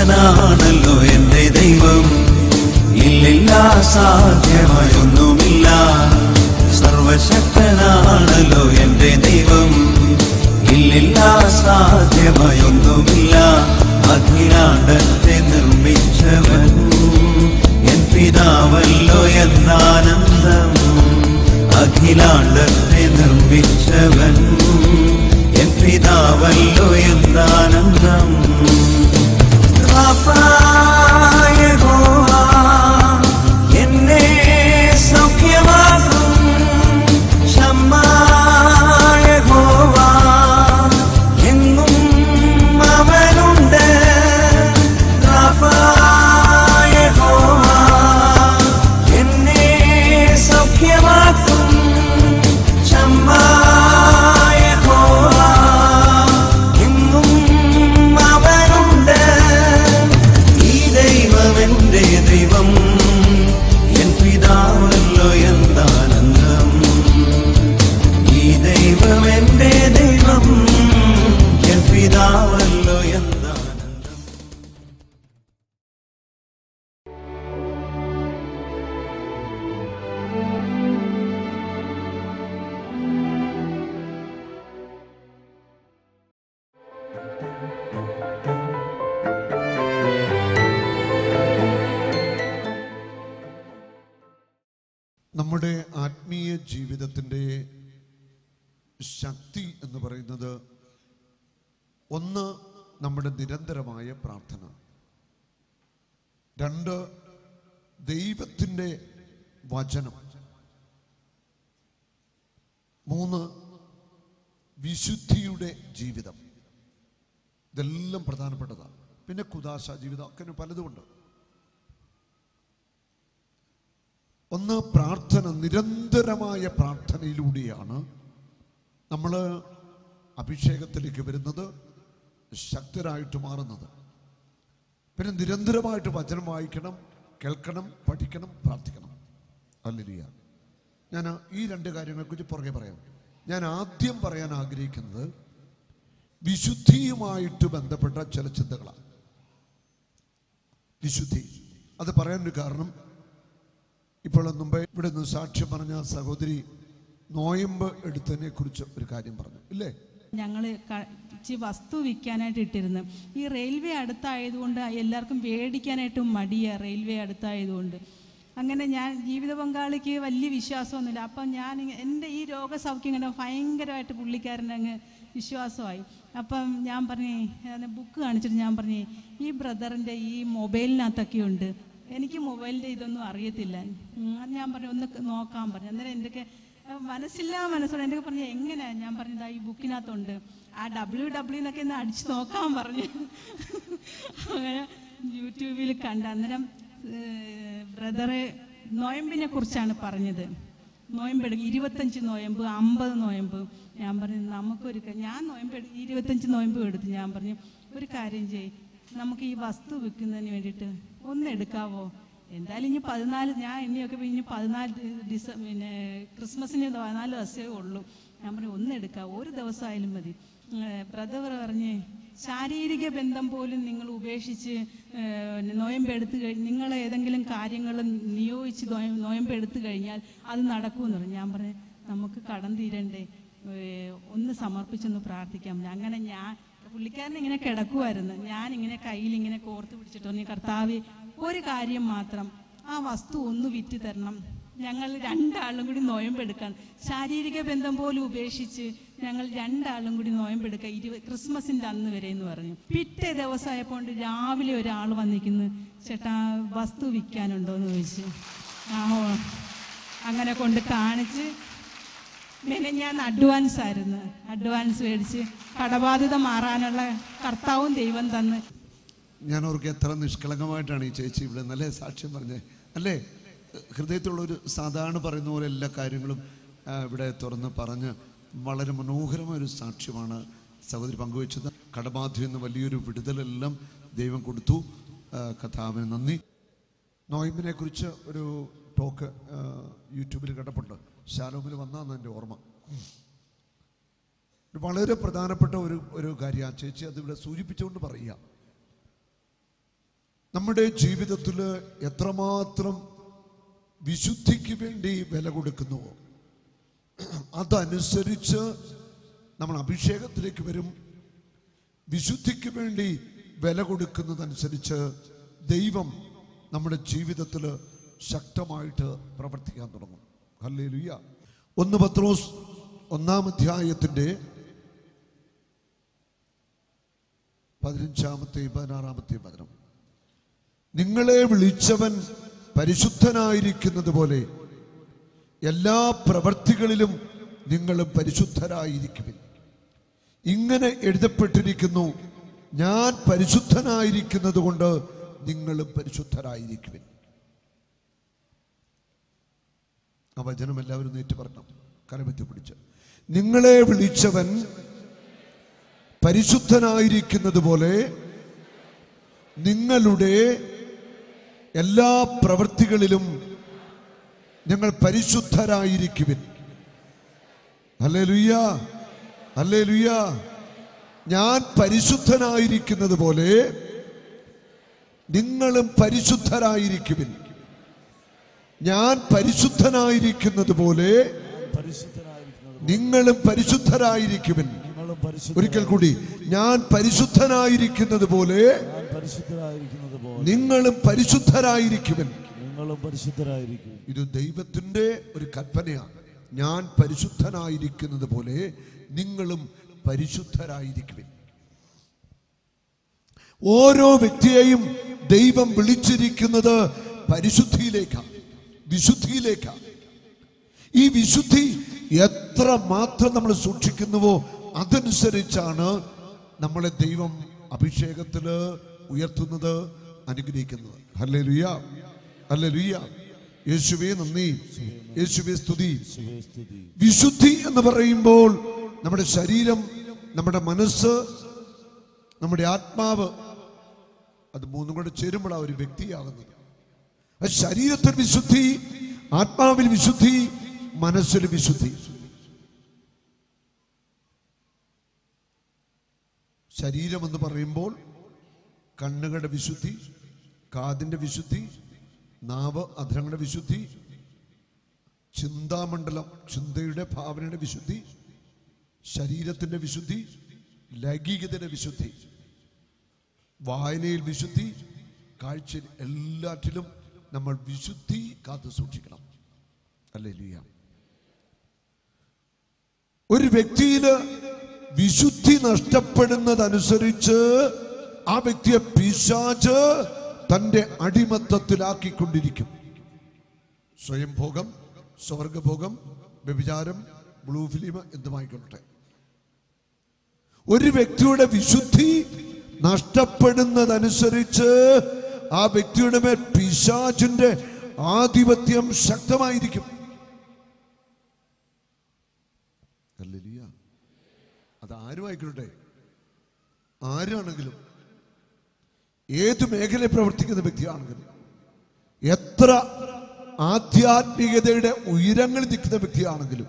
സർവശക്തനാണല്ലോ എന്റെ ദൈവം. ഇല്ലില്ല സാധ്യമായൊന്നുമില്ല. സർവശക്തനാണല്ലോ എന്റെ ദൈവം. ഇല്ലില്ല സാധ്യമായൊന്നുമില്ല. നമ്മുടെ ആത്മീയ ജീവിതത്തിന്റെ ശക്തി എന്ന് പറയുന്നത് ഒന്ന് നമ്മുടെ നിരന്തരമായ പ്രാർത്ഥന. രണ്ട് ദൈവത്തിന്റെ വചനം. മൂന്ന് വിശുദ്ധിയുടെ ജീവിതം. ഇതെല്ലാം പ്രധാനപ്പെട്ടതാണ്. പിന്നെ കുദാശ ജീവിതം ഒക്കെ പലതുമുണ്ട്. ഒന്ന് പ്രാർത്ഥന നിരന്തരമായ പ്രാർത്ഥനയിലൂടെയാണ് നമ്മൾ അഭിഷേകത്തിലേക്ക് വരുന്നത് ശക്തരായിട്ട് മാറുന്നത്. പിന്നെ നിരന്തരമായിട്ട് വചനം വായിക്കണം കേൾക്കണം പഠിക്കണം പ്രാർത്ഥിക്കണം. അല്ലിയ ഞാൻ ഈ രണ്ട് കാര്യങ്ങളെക്കുറിച്ച് പുറകെ പറയാം. ഞാൻ ആദ്യം പറയാൻ ആഗ്രഹിക്കുന്നത് വിശുദ്ധിയുമായിട്ട് ബന്ധപ്പെട്ട ചില ചിന്തകളാണ്. വിശുദ്ധി. അത് പറയാനൊരു കാരണം ഇപ്പോൾ മുമ്പ് ഇവിടെ നിന്ന് സാക്ഷ്യം പറഞ്ഞ സഹോദരി നോയമ്പ് എടുത്തതിനെ കുറിച്ച് ഒരു കാര്യം പറഞ്ഞു ഇല്ലേ? ഞങ്ങൾ വസ്തു വിൽക്കാനായിട്ട് ഇട്ടിരുന്നു. ഈ റെയിൽവേ അടുത്തായതുകൊണ്ട് എല്ലാവർക്കും മേടിക്കാനായിട്ട് മടിയാ റെയിൽവേ അടുത്തായതുകൊണ്ട്. അങ്ങനെ ഞാൻ ജീവിത പങ്കാളിക്ക് വലിയ വിശ്വാസമൊന്നുമില്ല. അപ്പം ഞാൻ എന്റെ ഈ രോഗസൗഖ്യം കണ്ട ഭയങ്കരമായിട്ട് പുള്ളിക്കാരനങ്ങ് വിശ്വാസമായി. അപ്പം ഞാൻ പറഞ്ഞേ ബുക്ക് കാണിച്ചിട്ട് ഞാൻ പറഞ്ഞേ ഈ ബ്രദറിന്റെ ഈ മൊബൈലിനകത്തൊക്കെ ഉണ്ട്. എനിക്ക് മൊബൈലിന്റെ ഇതൊന്നും അറിയത്തില്ല. ഞാൻ പറഞ്ഞു ഒന്ന് നോക്കാൻ പറഞ്ഞു. അന്നേരം എന്തൊക്കെ മനസ്സില്ല മനസ്സോടെ എന്റെ പറഞ്ഞു എങ്ങനെ? ഞാൻ പറഞ്ഞതാ ഈ ബുക്കിനകത്തുണ്ട്. ആ ഡബ്ല്യു ഡബ്ല്യു എന്നൊക്കെ ഒന്ന് അടിച്ചു നോക്കാൻ പറഞ്ഞു. അങ്ങനെ യൂട്യൂബിൽ കണ്ട അന്നേരം ബ്രദറെ നോയമ്പിനെ കുറിച്ചാണ് പറഞ്ഞത്. നോയമ്പ് എടുക്കും ഇരുപത്തഞ്ച് നോയമ്പ് അമ്പത് നോയമ്പ്. ഞാൻ പറഞ്ഞു നമുക്കൊരു ഞാൻ നോയമ്പ് ഇരുപത്തഞ്ച് നോയമ്പ് എടുത്തു. ഞാൻ പറഞ്ഞു ഒരു കാര്യം ചെയ് നമുക്ക് ഈ വസ്തു വിൽക്കുന്നതിന് വേണ്ടിയിട്ട് ഒന്ന് എടുക്കാവോ? എന്തായാലും ഇനി പതിനാല് ഞാൻ ഇനിയൊക്കെ ഇനി പതിനാല് ഡിസ പിന്നെ ക്രിസ്മസിന് പതിനാല് ദിവസമേ ഉള്ളൂ. ഞാൻ പറഞ്ഞു ഒന്ന് എടുക്കാം ഒരു ദിവസമായാലും മതി. ബ്രദർ പറഞ്ഞ് ശാരീരിക ബന്ധം പോലും നിങ്ങൾ ഉപേക്ഷിച്ച് നോയമ്പെടുത്ത് കഴിഞ്ഞ് നിങ്ങൾ ഏതെങ്കിലും കാര്യങ്ങൾ നിയോഗിച്ച് നോയ- നോയമ്പെടുത്ത് കഴിഞ്ഞാൽ അത് നടക്കുമെന്ന് പറഞ്ഞു. ഞാൻ പറഞ്ഞു നമുക്ക് കടം തീരണ്ടേ? ഒന്ന് സമർപ്പിച്ചൊന്ന് പ്രാർത്ഥിക്കാം. അങ്ങനെ ഞാൻ പുള്ളിക്കാരൻ ഇങ്ങനെ കിടക്കുമായിരുന്നു ഞാൻ ഇങ്ങനെ കയ്യിൽ ഇങ്ങനെ കോർത്ത് പിടിച്ചിട്ട് കർത്താവ് ഒരു കാര്യം മാത്രം. ആ വസ്തു ഒന്ന് വിറ്റ് തരണം. ഞങ്ങൾ രണ്ടാളും കൂടി നോയമ്പെടുക്കാൻ. ശാരീരിക ബന്ധം പോലും ഉപേക്ഷിച്ച് ഞങ്ങൾ രണ്ടാളും കൂടി നോയമ്പെടുക്കാം ഇരുപത് ക്രിസ്മസിന്റെ അന്ന് വരെ എന്ന് പറഞ്ഞു. പിറ്റേ ദിവസമായപ്പോൾ രാവിലെ ഒരാൾ വന്നിരിക്കുന്നു ചേട്ടാ വസ്തു വിൽക്കാനുണ്ടോ എന്ന് ചോദിച്ചു. ആ അങ്ങനെ കൊണ്ട് കാണിച്ച് പിന്നെ ഞാൻ അഡ്വാൻസ് ആയിരുന്നു. അഡ്വാൻസ് മേടിച്ച് കടബാധിത മാറാനുള്ള കർത്താവും ദൈവം തന്ന്. ഞാൻ ഓർക്ക് എത്ര നിഷ്കളങ്കമായിട്ടാണ് ഈ ചേച്ചി ഇവിടെ നല്ല സാക്ഷ്യം പറഞ്ഞത് അല്ലേ? ഹൃദയത്തിലുള്ള ഒരു സാധാരണ പറയുന്ന പോലെ എല്ലാ കാര്യങ്ങളും ഇവിടെ തുറന്ന് പറഞ്ഞ് വളരെ മനോഹരമായ ഒരു സാക്ഷ്യമാണ് സഹോദരി പങ്കുവച്ചത്. കടബാധ്യ എന്ന വലിയൊരു വിടുതലെല്ലാം ദൈവം കൊടുത്തു. കഥാവിന് നന്ദി. നോയിമ്പിനെ കുറിച്ച് ഒരു ടോക്ക് യൂട്യൂബിൽ കിടപ്പുണ്ട് ശാലോമിൽ വന്നാന്ന് എന്റെ ഓർമ്മ. വളരെ പ്രധാനപ്പെട്ട ഒരു ഒരു കാര്യം ആ ചേച്ചി അതിവിടെ സൂചിപ്പിച്ചുകൊണ്ട് പറയുക. നമ്മുടെ ജീവിതത്തിൽ എത്രമാത്രം വിശുദ്ധിക്ക് വേണ്ടി വില കൊടുക്കുന്നുവോ അതനുസരിച്ച് നമ്മൾ അഭിഷേകത്തിലേക്ക് വരും. വിശുദ്ധിക്ക് വേണ്ടി വില കൊടുക്കുന്നതനുസരിച്ച് ദൈവം നമ്മുടെ ജീവിതത്തിൽ ശക്തമായിട്ട് പ്രവർത്തിക്കാൻ തുടങ്ങും. ഒന്ന് പത്രോസ് ഒന്നാം അധ്യായത്തിന്റെ പതിനഞ്ചാമത്തെയും പതിനാറാമത്തെയും പതിനം നിങ്ങളെ വിളിച്ചവൻ പരിശുദ്ധനായിരിക്കുന്നത് പോലെ എല്ലാ പ്രവർത്തികളിലും നിങ്ങളും പരിശുദ്ധരായിരിക്കുവിൻ. ഇങ്ങനെ എഴുതപ്പെട്ടിരിക്കുന്നു ഞാൻ പരിശുദ്ധനായിരിക്കുന്നത് കൊണ്ട് നിങ്ങളും പരിശുദ്ധരായിരിക്കുവിൻ. ആ വചനം എല്ലാവരും നേറ്റ് പറഞ്ഞു കരമെത്തി പിടിച്ച്. നിങ്ങളെ വിളിച്ചവൻ പരിശുദ്ധനായിരിക്കുന്നത് പോലെ നിങ്ങളുടെ എല്ലാ പ്രവൃത്തികളിലും ഞങ്ങൾ പരിശുദ്ധരായിരിക്കുവിൻ. അല്ലേ ലുയ്യ അല്ലേ ലുയ്യ ഞാൻ പരിശുദ്ധനായിരിക്കുന്നത് പോലെ നിങ്ങളും പരിശുദ്ധരായിരിക്കുവിൻ. ഞാൻ പരിശുദ്ധനായിരിക്കുന്നത് പോലെ നിങ്ങളും പരിശുദ്ധരായിരിക്കുവിൻ. ഒരിക്കൽ കൂടി ഞാൻ പരിശുദ്ധനായിരിക്കുന്നത് പോലെ നിങ്ങളും പരിശുദ്ധരായിരിക്കുവിൻ. പരിശുദ്ധരായിരിക്കും ഇത് ദൈവത്തിന്റെ ഒരു കൽപ്പനയാണ്. ഞാൻ പരിശുദ്ധനായിരിക്കുന്നത് പോലെ നിങ്ങളും പരിശുദ്ധരായിരിക്കുവിൻ. ഓരോ വ്യക്തിയെയും ദൈവം വിളിച്ചിരിക്കുന്നത് പരിശുദ്ധിയിലേക്കാണ്. വിശുദ്ധിയിലേക്കാണ് ഈ വിശുദ്ധി എത്ര മാത്രം നമ്മൾ സൂക്ഷിക്കുന്നുവോ അതനുസരിച്ചാണ് നമ്മളെ ദൈവം അഭിഷേകത്തിൽ ഉയർത്തുന്നത് അനുഗ്രഹിക്കുന്നത്. ഹല്ലേ ലുയ ഹല്ലേ ലുയ യേശുവേ നന്ദി യേശുവേ സ്തുതി. വിശുദ്ധി എന്ന് പറയുമ്പോൾ നമ്മുടെ ശരീരം നമ്മുടെ മനസ്സ് നമ്മുടെ ആത്മാവ് അത് മൂന്നും കൂടെ ആ ഒരു വ്യക്തിയാകുന്നത്. ശരീരത്തിൽ വിശുദ്ധി ആത്മാവിൽ വിശുദ്ധി മനസ്സിൽ വിശുദ്ധി. ശരീരം എന്ന് പറയുമ്പോൾ കണ്ണുകളുടെ വിശുദ്ധി കാതിന്റെ വിശുദ്ധി നാവ് അധരങ്ങളുടെ വിശുദ്ധി ചിന്താമണ്ഡലം ചിന്തയുടെ ഭാവനയുടെ വിശുദ്ധി ശരീരത്തിന്റെ വിശുദ്ധി ലൈംഗികതയുടെ വിശുദ്ധി വായനയിൽ വിശുദ്ധി കാഴ്ചയിൽ എല്ലാറ്റിലും നമ്മൾ വിശുദ്ധി കാത്തു സൂക്ഷിക്കണം. അല്ലേ ലിയ ഒരു വ്യക്തിയിൽ വിശുദ്ധി നഷ്ടപ്പെടുന്നതനുസരിച്ച് ആ വ്യക്തിയെ പിശാച് തന്റെ അടിമത്തത്തിലാക്കിക്കൊണ്ടിരിക്കും. സ്വയംഭോഗം സ്വർഗഭോഗം വ്യഭിചാരം ബ്ലൂ ഫിലിം എന്തുമായിക്കൊള്ളട്ടെ. ഒരു വ്യക്തിയുടെ വിശുദ്ധി നഷ്ടപ്പെടുന്നതനുസരിച്ച് ആ വ്യക്തിയുടെ മേൽ പിശാചിന്റെ ആധിപത്യം ശക്തമായിരിക്കും. അത് ആരും ആരാണെങ്കിലും ഏത് മേഖലയിൽ പ്രവർത്തിക്കുന്ന വ്യക്തിയാണെങ്കിലും എത്ര ആധ്യാത്മികതയുടെ ഉയരങ്ങളിൽ നിൽക്കുന്ന വ്യക്തിയാണെങ്കിലും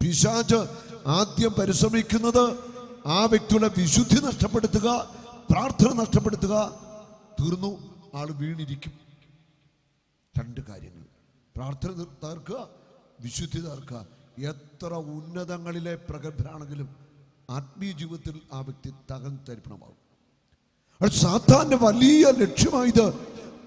പിശാച് ആദ്യം പരിശ്രമിക്കുന്നത് ആ വ്യക്തിയുടെ വിശുദ്ധി നഷ്ടപ്പെടുത്തുക പ്രാർത്ഥന നഷ്ടപ്പെടുത്തുക തീർന്നു. ആൾ വീണിരിക്കും. രണ്ട് കാര്യങ്ങൾ. പ്രാർത്ഥന തകർക്കുക വിശുദ്ധി തകർക്കുക എത്ര ഉന്നതങ്ങളിലെ പ്രഗത്ഭരാണെങ്കിലും ആത്മീയ ജീവിതത്തിൽ ആ വ്യക്തി തകർത്തരിപ്പണമാകും തരിപ്പണമാകും. സാത്താന്റെ വലിയ ലക്ഷ്യമായത്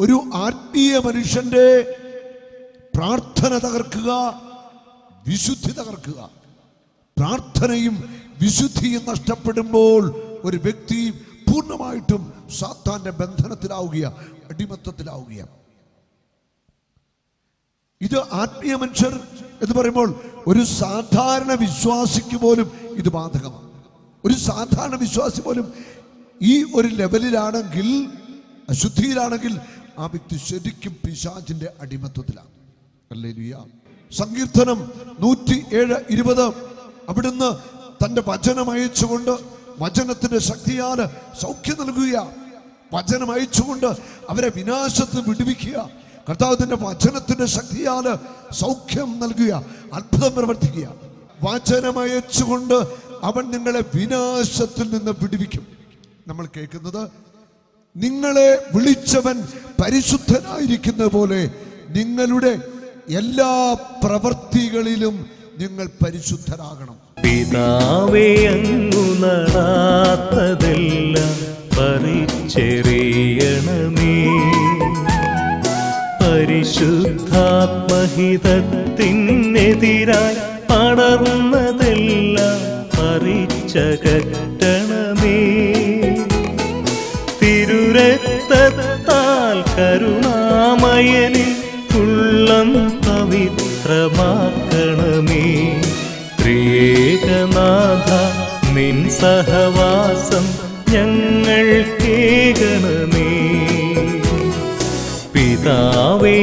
ഒരു ആത്മീയ മനുഷ്യന്റെ പ്രാർത്ഥന തകർക്കുക വിശുദ്ധി തകർക്കുക. പ്രാർത്ഥനയും വിശുദ്ധിയും നഷ്ടപ്പെടുമ്പോൾ ഒരു വ്യക്തി പൂർണമായിട്ടും സാത്താന്റെ ബന്ധനത്തിലാവുകയാണ് അടിമത്തത്തിലാവുകയാണ് ഇത് ആത്മീയ മനുഷ്യർ എന്ന് പറയുമ്പോൾ ഒരു സാധാരണ വിശ്വാസിക്ക് പോലും ഇത് ബാധകമാണ്. ഒരു സാധാരണ വിശ്വാസി പോലും ഈ ഒരു ലെവലിലാണെങ്കിൽ അശുദ്ധിയിലാണെങ്കിൽ ആ വ്യക്തി ശരിക്കും പിശാചിന്റെ അടിമത്വത്തിലാണ് ഹല്ലേലൂയ. സങ്കീർത്തനം നൂറ്റി ഏഴ് ഇരുപത് അവിടുന്ന് തന്റെ വചനം അയച്ചുകൊണ്ട് വചനത്തിന്റെ ശക്തിയാൽ സൗഖ്യം നൽകുക. വചനം അയച്ചുകൊണ്ട് അവരെ വിനാശത്ത് വിടുവിക്കുക. കർത്താവിന്റെ വചനത്തിന്റെ ശക്തിയാൽ സൗഖ്യം നൽകുക അത്ഭുതം പ്രവർത്തിക്കുക. വചനം അയച്ചുകൊണ്ട് അവൻ നിങ്ങളെ വിനാശത്തിൽ നിന്ന് വിടുവിക്കും. നമ്മൾ കേൾക്കുന്നത് നിങ്ങളെ വിളിച്ചവൻ പരിശുദ്ധനായിരിക്കുന്ന പോലെ നിങ്ങളുടെ എല്ലാ പ്രവൃത്തികളിലും നിങ്ങൾ പരിശുദ്ധരാകണം. പിതാവേ അങ്ങു നടാത്തതെല്ലാം പറിച്ചെറിയണമേ. പരിശുദ്ധാത്മഹിതത്തിനെതിരായി പടർന്നതെല്ലാം പറിച്ചകറ്റണമേ. തിരുരക്തത്താൽ കരുണാമയനെ ഉള്ളം പവിത്രമാക്കണമേ. ത്രിയേകനാഥ നിൻ സഹവാസം ഞങ്ങൾ കേകണമേ പിതാവേ